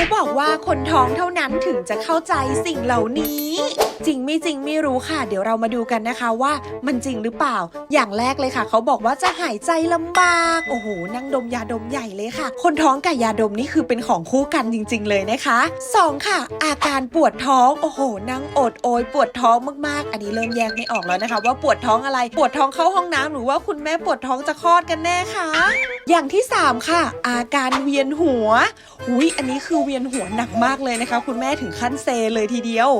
เขาบอกว่าคนท้องเท่านั้นถึงจะเข้าใจสิ่งเหล่านี้ จริงไม่จริงไม่รู้ค่ะ เดี๋ยวเรามาดูกันนะคะว่ามันจริงหรือเปล่า อย่างแรกเลยค่ะ เขาบอกว่าจะหายใจลำบาก โอ้โหนั่งดมยาดมใหญ่เลยค่ะ คนท้องกับยาดมนี่คือเป็นของคู่กันจริง ๆ เลยนะคะสองค่ะ อาการปวดท้องโอ้โห นั่งอดโอยปวดท้องมากๆ อันนี้เริ่มแยกไม่ออกแล้วนะคะ ว่าปวดท้องอะไรปวดท้องเข้าห้องน้ำหรือว่าคุณแม่ปวดท้องจะคลอดกันแน่คะอย่างที่ 3 ค่ะ อาการเวียนหัวอุ้ยอันนี้คือวียนหัวหนักมากเลยนะคะ คุณแม่ถึงขั้นเซเลยทีเดียว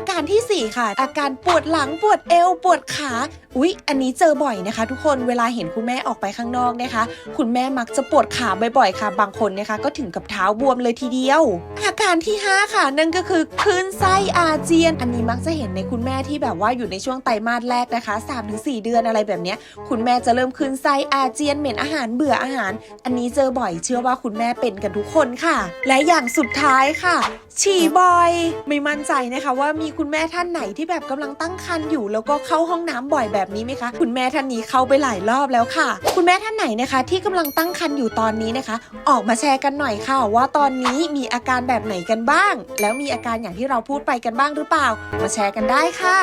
อาการทีสี่ 4 ค่ะ อาการปวดหลังปวดเอวปวดขา อุ๊ย อันนี้เจอบ่อยนะคะ ทุกคนเวลาเห็นคุณแม่ออกไปข้างนอกนะคะ คุณแม่มักจะปวดขาบ่อยๆค่ะ บางคนนะคะ ก็ถึงกับเท้าบวมเลยทีเดียว อาการที่ 5 ค่ะ นั่นก็คือคลื่นไส้อาเจียน อันนี้มักจะเห็นในคุณแม่ที่แบบว่าอยู่ในช่วงไตรมาสแรกนะคะ 3-4 เดือนอะไรแบบนี้คุณแม่จะเริ่มคลื่นไส้อาเจียนเหม็นอาหารเบื่ออาหาร อันนี้เจอบ่อยเชื่อว่าคุณแม่เป็นกันทุกคนค่ะ และอย่างสุดท้ายค่ะ ฉี่บ่อย ไม่มั่นใจนะคะว่ามีคุณแม่ท่านไหนที่แบบกำลังตั้งครรภ์อยู่ แล้วก็เข้าห้องน้ำบ่อยแบบนี้ไหมคะ คุณแม่ท่านนี้เข้าไปหลายรอบแล้วค่ะ คุณแม่ท่านไหนนะคะ ที่กำลังตั้งครรภ์อยู่ตอนนี้นะคะ ออกมาแชร์กันหน่อยค่ะ ว่าตอนนี้มีอาการแบบไหนกันบ้าง แล้วมีอาการอย่างที่เราพูดไปกันบ้างหรือเปล่า มาแชร์กันได้ค่ะ